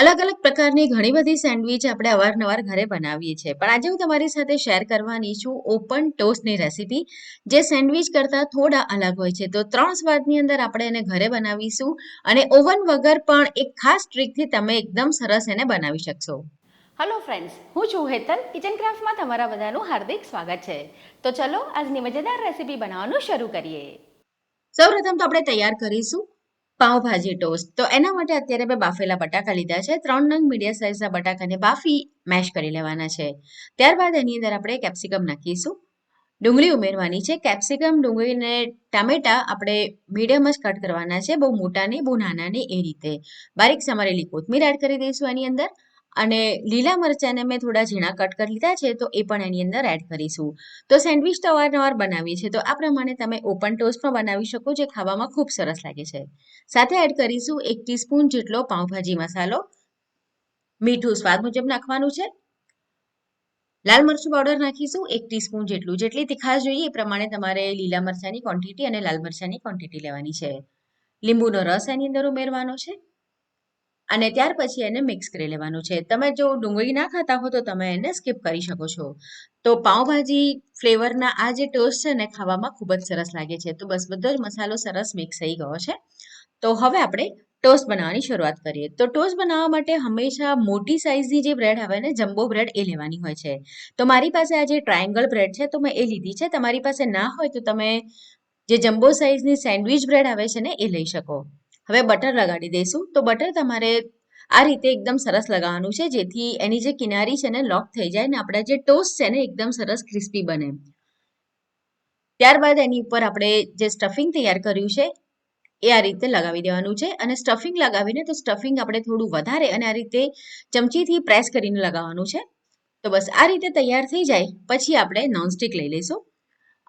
અલગ અલગ પ્રકારની ઘણી બધી સેન્ડવિચ આપણે અવારનવાર ઘરે બનાવીએ છીએ. પણ આજે હું તમારી સાથે શેર કરવાની છું ઓપન ટોસ્ટની રેસીપી જે સેન્ડવિચ કરતાં થોડા અલગ હોય છે. તો ત્રણ સ્વાદની અંદર આપણે એને ઘરે બનાવીશું અને ઓવન વગર પણ એક ખાસ ટ્રીકથી તમે એકદમ સરસ એને બનાવી શકશો. હલો ફ્રેન્ડ્સ હું છું હેતલ કિચન ક્રાફ્ટમાં તમારા બધાનું હાર્દિક સ્વાગત છે. તો ચલો આજની મજેદાર રેસીપી બનાવવાનું શરૂ કરીએ. સૌપ્રથમ તો આપણે તૈયાર કરીશું પાવભાજી ટોસ્ટ તો એના માટે અત્યારે મેં બાફેલા બટાકા લીધા છે. ત્રણ નંગ મીડિયમ સાઇઝના બટાકાને બાફી મેશ કરી લેવાના છે. ત્યારબાદ એની અંદર આપણે કેપ્સિકમ નાખીશું. ડુંગળી ઉમેરવાની છે. કેપ્સિકમ ડુંગળીને ટામેટા આપણે મીડિયમ જ કટ કરવાના છે. બહુ મોટા નહીં બહુ નાના નહીં એ રીતે. બારીક સમારેલી કોથમીર એડ કરી દઈશું એની અંદર. અને લીલા મરચાંને મેં થોડા ઝીણા કટ કરી લીધા છે, તો એ પણ એની અંદર એડ કરીશું. તો સેન્ડવિચ તો અવારનવાર બનાવીએ છીએ, તો આ પ્રમાણે તમે ઓપન ટોસ્ટમાં બનાવી શકો જે ખાવામાં ખૂબ સરસ લાગે છે. સાથે એડ કરીશું એક ટીસ્પૂન જેટલો પાઉંભાજી મસાલો. મીઠું સ્વાદ મુજબ નાખવાનું છે. લાલ મરચું પાવડર નાખીશું, એક ટીસ્પૂન જેટલું. જેટલી તીખાશ જોઈએ એ પ્રમાણે તમારે લીલા મરચાંની ક્વોન્ટિટી અને લાલ મરચાંની ક્વોન્ટિટી લેવાની છે. લીંબુનો રસ એની અંદર ઉમેરવાનો છે. અને ત્યાર પછી એને મિક્સ કરી લેવાનું છે. તમે જો ડુંગળી ના ખાતા હો તો તમે એને સ્કીપ કરી શકો છો. તો પાઉંભાજી ફ્લેવરના આ જે ટોસ્ટ છે ને, ખાવામાં ખૂબ જ સરસ લાગે છે. તો બસ બધો જ મસાલો સરસ મિક્સ થઈ ગયો છે. તો હવે આપણે ટોસ્ટ બનાવવાની શરૂઆત કરીએ. તો ટોસ્ટ બનાવવા માટે હંમેશા મોટી સાઇઝની જે બ્રેડ આવે ને જમ્બો બ્રેડ એ લેવાની હોય છે. તો મારી પાસે આ જે ટ્રાયંગલ બ્રેડ છે, તો મેં એ લીધી છે. તમારી પાસે ના હોય તો તમે જે જમ્બો સાઇઝની સેન્ડવિચ બ્રેડ આવે છે ને, એ લઈ શકો. હવે બટર લગાડી દઈશું. તો બટર તમારે આ રીતે એકદમ સરસ લગાવવાનું છે, જેથી એની જે કિનારી છે ને લોક થઈ જાય ને આપણા જે ટોસ્ટ છે ને એકદમ સરસ ક્રિસ્પી બને. ત્યારબાદ એની ઉપર આપણે જે સ્ટફિંગ તૈયાર કર્યું છે, એ આ રીતે લગાવી દેવાનું છે. અને સ્ટફિંગ લગાવીને તો સ્ટફિંગ આપણે થોડું વધારે અને આ રીતે ચમચીથી પ્રેસ કરીને લગાવવાનું છે. તો બસ આ રીતે તૈયાર થઈ જાય. પછી આપણે નોનસ્ટિક લઈ લઈશું.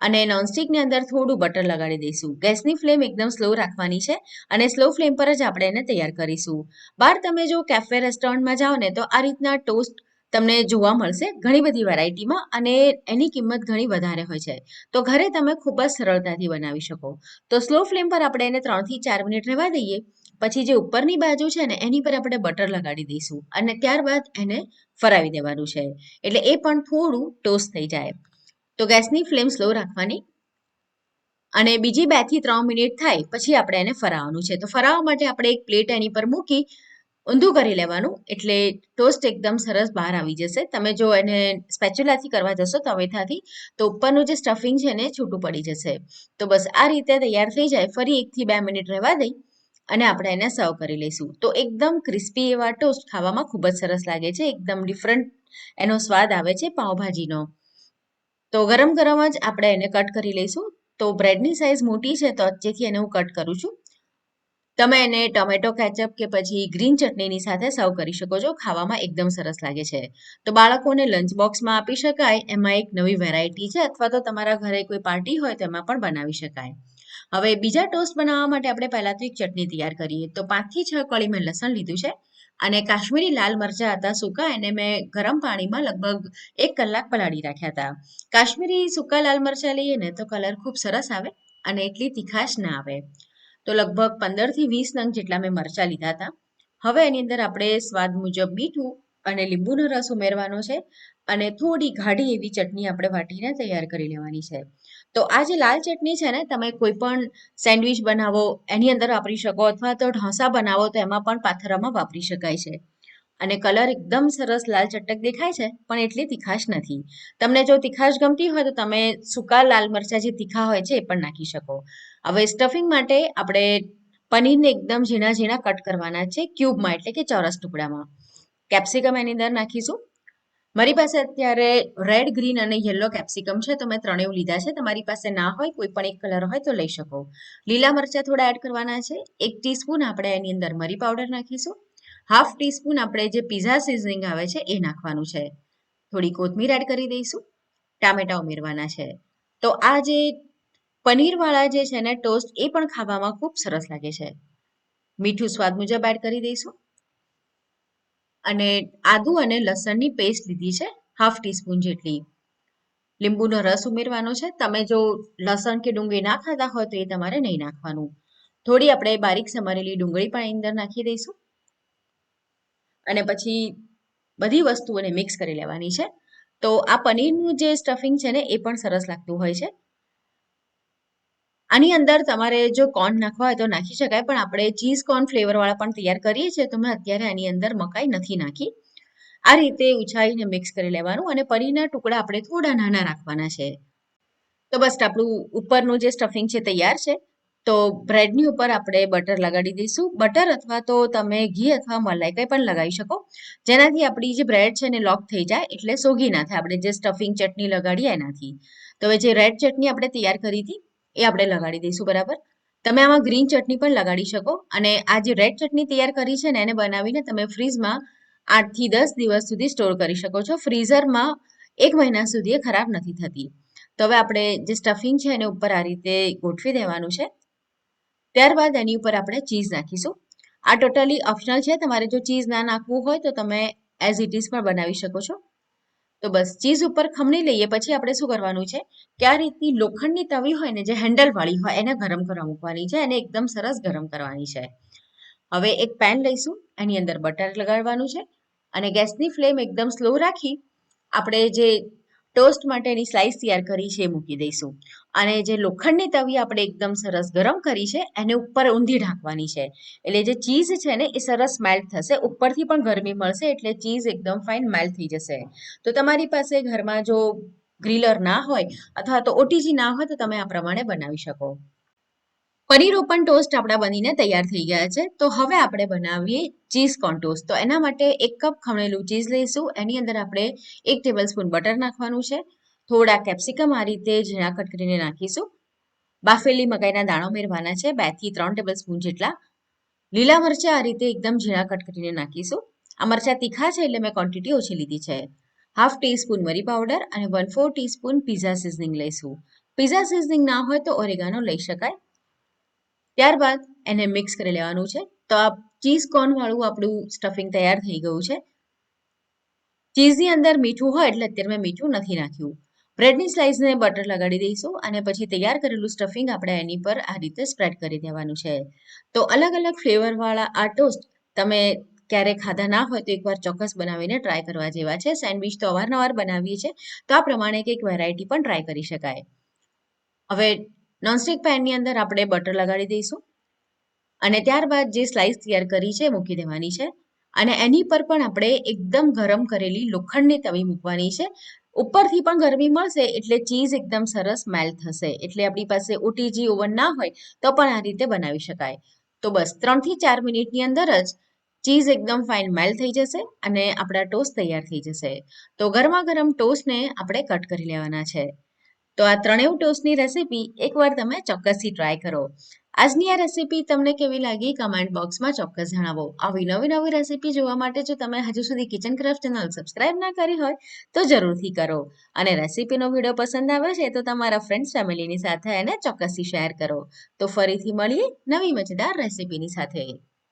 અને નોનસ્ટિકની અંદર થોડું બટર લગાડી દઈશું. ગેસની ફ્લેમ એકદમ સ્લો રાખવાની છે અને સ્લો ફ્લેમ પર જ આપણે એને તૈયાર કરીશું. બહાર તમે જો કેફે રેસ્ટોરન્ટમાં જાઓ ને તો આ રીતના ટોસ્ટ તમને જોવા મળશે ઘણી બધી વેરાયટીમાં અને એની કિંમત ઘણી વધારે હોય છે. તો ઘરે તમે ખૂબ જ સરળતાથી બનાવી શકો. તો સ્લો ફ્લેમ પર આપણે એને ત્રણથી ચાર મિનિટ રહેવા દઈએ. પછી જે ઉપરની બાજુ છે ને એની પર આપણે બટર લગાડી દઈશું અને ત્યારબાદ એને ફરાવી દેવાનું છે. એટલે એ પણ થોડું ટોસ્ટ થઈ જાય. તો ગેસની ફ્લેમ સ્લો રાખવાની અને બીજી બેથી ત્રણ મિનિટ થાય પછી આપણે એને ફરાવવાનું છે. તો ફરાવવા માટે આપણે એક પ્લેટ એની પર મૂકી ઊંધું કરી લેવાનું. એટલે ટોસ્ટ એકદમ સરસ બહાર આવી જશે. તમે જો એને સ્પેચ્યુલાથી કરવા જશો તવેથાથી, તો ઉપરનું જે સ્ટફિંગ છે એને છૂટું પડી જશે. તો બસ આ રીતે તૈયાર થઈ જાય. ફરી એકથી બે મિનિટ રહેવા દઈ અને આપણે એને સર્વ કરી લઈશું. તો એકદમ ક્રિસ્પી એવા ટોસ્ટ ખાવામાં ખૂબ જ સરસ લાગે છે. એકદમ ડિફરન્ટ એનો સ્વાદ આવે છે પાવભાજીનો તો ગરમ ગરમ જ આપણે એને કટ કરી લઈશું. તો બ્રેડની સાઇઝ મોટી છે તો જેથી એને હું કટ કરું છું. તમે એને ટોમેટો, કેચઅપ કે પછી ગ્રીન ચટણીની સાથે સર્વ કરી શકો છો. ખાવામાં એકદમ સરસ લાગે છે. તો બાળકોને લંચ બોક્સમાં આપી શકાય. એમાં એક નવી વેરાયટી છે અથવા તો તમારા ઘરે કોઈ પાર્ટી હોય તો એમાં પણ બનાવી શકાય. હવે બીજા ટોસ્ટ બનાવવા માટે આપણે પહેલાંથી એક ચટણી તૈયાર કરીએ. તો પાંચથી છ કળી મેં લસણ લીધું છે. અને કાશ્મીરી લાલ મરચાં હતા સૂકા, એને મેં ગરમ પાણીમાં લગભગ એક કલાક પલાળી રાખ્યા હતા. કાશ્મીરી સૂકા લાલ મરચાં લઈએ ને તો કલર ખૂબ સરસ આવે અને એટલી તીખાશ ના આવે. તો લગભગ પંદરથી વીસ નંગ જેટલા મેં મરચાં લીધા હતા. હવે એની અંદર આપણે સ્વાદ મુજબ મીઠું અને લીંબુનો રસ ઉમેરવાનો છે અને થોડી ગાઢી એવી ચટણી આપણે વાટીને તૈયાર કરી લેવાની છે. તો આ જે લાલ ચટણી છે ને, તમે કોઈ પણ સેન્ડવિચ બનાવો, એની અંદર વાપરી શકો અથવા તો ઢોસા બનાવો, તો એમાં પણ પાથરામાં વાપરી શકાય છે. અને કલર એકદમ સરસ લાલ ચટક દેખાય છે, પણ એટલી તીખાશ નથી. તમને જો તીખાશ ગમતી હોય, તો તમે સૂકા લાલ મરચાં જે તીખા હોય છે, એ પણ નાખી શકો. હવે સ્ટફિંગ માટે આપણે પનીરને એકદમ ઝીણા ઝીણા કટ કરવાના છે ક્યુબમાં એટલે કે ચોરસ ટુકડામાં. કેપ્સિકમ એની અંદર નાખીશું. મારી પાસે અત્યારે રેડ ગ્રીન અને યલો કેપ્સિકમ છે, તો મેં ત્રણેય લીધા છે. તમારી પાસે ના હોય, કોઈ પણ એક કલર હોય, તો લઈ શકો. લીલા મરચાં થોડા એડ કરવાના છે. એક ટીસ્પૂન આપણે એની અંદર મરી પાવડર નાખીશું. હાફ ટીસ્પૂન આપણે જે પીઝા સિઝનિંગ આવે છે, એ નાખવાનું છે. થોડી કોથમીર એડ કરી દઈશું. ટામેટા ઉમેરવાના છે. તો આ જે પનીરવાળા જે છે ને ટોસ્ટ એ પણ ખાવામાં ખૂબ સરસ લાગે છે. મીઠું સ્વાદ મુજબ એડ કરી દઈશું. અને આદુ અને લસણની પેસ્ટ લીધી છે હાફ ટીસ્પૂન જેટલી. લીંબુનો રસ ઉમેરવાનો છે. તમે જો લસણ કે ડુંગળી ના ખાતા હોય તો એ તમારે નહીં નાખવાનું. થોડી આપણે બારીક સમારેલી ડુંગળી પણ અંદર નાખી દઈશું. અને પછી બધી વસ્તુઓને મિક્સ કરી લેવાની છે. તો આ પનીરનું જે સ્ટફિંગ છે ને, એ પણ સરસ લાગતું હોય છે. આની અંદર તમારે જો કોર્ન નાખવા હોય તો નાખી શકાય, પણ આપણે ચીઝ કોર્ન ફ્લેવરવાળા પણ તૈયાર કરીએ છીએ, તો મેં અત્યારે આની અંદર મકાઈ નથી નાખી. આ રીતે ઉછાળીને મિક્સ કરી લેવાનું અને પનીરના ટુકડા આપણે થોડા નાના રાખવાના છે. તો બસ આપણું ઉપરનું જે સ્ટફિંગ છે તૈયાર છે. તો બ્રેડની ઉપર આપણે બટર લગાડી દઈશું. બટર અથવા તો તમે ઘી અથવા મલાઈ કંઈ પણ લગાવી શકો. જેનાથી આપણી જે બ્રેડ છે ને લોક થઈ જાય, એટલે સોગી ના થાય. આપણે જે સ્ટફિંગ ચટણી લગાડીએ એનાથી. તો હવે જે રેડ ચટણી આપણે તૈયાર કરી હતી એ આપણે લગાડી દઈશું, બરાબર? તમે આમાં ગ્રીન ચટણી પણ લગાડી શકો અને આ જે રેડ ચટણી તૈયાર કરી છે ને એને બનાવીને તમે ફ્રીઝમાં આઠથી દસ દિવસ સુધી સ્ટોર કરી શકો છો. ફ્રીઝરમાં એક મહિના સુધી એ ખરાબ નથી થતી. તો હવે આપણે જે સ્ટફિંગ છે એને ઉપર આ રીતે ગોઠવી દેવાનું છે. ત્યારબાદ એની ઉપર આપણે ચીઝ નાખીશું. આ ટોટલી ઓપ્શનલ છે. તમારે જો ચીઝ ના નાખવું હોય તો તમે એઝ ઇટ ઇઝ પણ બનાવી શકો છો. તો બસ, ચીઝ ઉપર ખમણી લઈએ, પછી આપણે શું કરવાનું છે કે આ રીતની લોખંડની તવી હોય ને જે હેન્ડલ વાળી હોય, એને ગરમ કરવા મૂકવાની છે અને એકદમ સરસ ગરમ કરવાની છે. હવે એક પેન લઈશું, એની અંદર બટર લગાડવાનું છે અને ગેસની ફ્લેમ એકદમ સ્લો રાખી, આપણે જે ટોસ્ટ માટેની સ્લાઇસ તૈયાર કરી છે એ મૂકી દઈશું. અને જે લોખંડની તવી આપણે એકદમ સરસ ગરમ કરી છે, એને ઉપર ઊંધી ઢાંકવાની છે. એટલે જે ચીઝ છે ને, એ સરસ મેલ્ટ થશે. ઉપરથી પણ ગરમી મળશે, એટલે ચીઝ એકદમ ફાઇન મેલ્ટ થઈ જશે. તો તમારી પાસે ઘરમાં જો ગ્રીલર ના હોય, અથવા તો ઓટીજી ના હોય, તો તમે આ પ્રમાણે બનાવી શકો. પનીર ટોસ્ટ આપણા બનીને તૈયાર થઈ ગયા છે. તો હવે આપણે બનાવીએ ચીઝ કોર્ન ટોસ્ટ. તો એના માટે એક કપ ખમણેલું ચીઝ લઈશું. એની અંદર આપણે એક ટેબલ સ્પૂન બટર નાખવાનું છે. થોડા કેપ્સિકમ આ રીતે ઝીણા કટ કરીને નાખીશું. બાફેલી મકાઈના દાણો મેળવાના છે. બેથી ત્રણ ટેબલ સ્પૂન જેટલા. લીલા મરચાં આ રીતે એકદમ ઝીણા કટ કરીને નાખીશું. આ મરચાં તીખા છે એટલે મેં ક્વોન્ટિટી ઓછી લીધી છે. હાફ ટીસ્પૂન મરી પાવડર અને one four teaspoon pizza seasoning લઈશું. પીઝા સિઝનિંગ ના હોય તો ઓરેગાનો લઈ શકાય. ત્યારબાદ એને મિક્સ કરી લેવાનું છે. તો આ ચીઝ કોર્ન વાળું આપણું સ્ટફિંગ તૈયાર થઈ ગયું છે. ચીઝની અંદર મીઠું હોય એટલે અત્યારે મેં મીઠું નથી નાખ્યું. બ્રેડની સ્લાઇસને બટર લગાડી દઈશું અને પછી તૈયાર કરેલું સ્ટફિંગ આપણે એની પર આ રીતે સ્પ્રેડ કરી દેવાનું છે. તો અલગ અલગ ફ્લેવરવાળા આ ટોસ્ટ તમે ક્યારેય ખાધા ના હોય તો એકવાર ચોક્કસ બનાવીને ટ્રાય કરવા જેવા છે. સેન્ડવિચ તો અવારનવાર બનાવીએ છીએ. તો આ પ્રમાણે કંઈક વેરાયટી પણ ટ્રાય કરી શકાય. હવે નોનસ્ટિક પેનની અંદર આપણે બટર લગાડી દઈશું. અને ત્યારબાદ જે સ્લાઇસ તૈયાર કરી છે મૂકી દેવાની છે. અને એની પર પણ આપણે એકદમ ગરમ કરેલી લોખંડની તવી મૂકવાની છે. ઉપરથી પણ ગરમી મળશે એટલે ચીઝ એકદમ સરસ મેલ્ટ થશે. એટલે આપણી પાસે ઓટીજી ઓવન ના હોય તો પણ આ રીતે બનાવી શકાય. તો બસ ત્રણથી ચાર મિનિટની અંદર જ ચીઝ એકદમ ફાઇન મેલ્ટ થઈ જશે અને આપણા ટોસ્ટ તૈયાર થઈ જશે. તો ગરમા ગરમ ટોસ્ટને આપણે કટ કરી લેવાના છે. તો આ ત્રણેય ટોસ્ટની રેસીપી એકવાર તમે ચોક્કસથી ટ્રાય કરો. આજની આ રેસીપી તમને કેવી લાગી કમેન્ટ બોક્સમાં ચોક્કસ જણાવો. આવી નવી નવી રેસીપી જોવા માટે જો તમે હજુ સુધી કિચન ક્રાફ્ટ ચેનલ સબસ્ક્રાઇબ ના કરી હોય, તો જરૂરથી કરો. અને રેસીપીનો વીડિયો પસંદ આવે છે, તો તમારા ફ્રેન્ડ્સ ફેમિલીની સાથે એને ચોક્કસથી શેર કરો. તો ફરીથી મળીએ નવી મજેદાર રેસીપીની સાથે.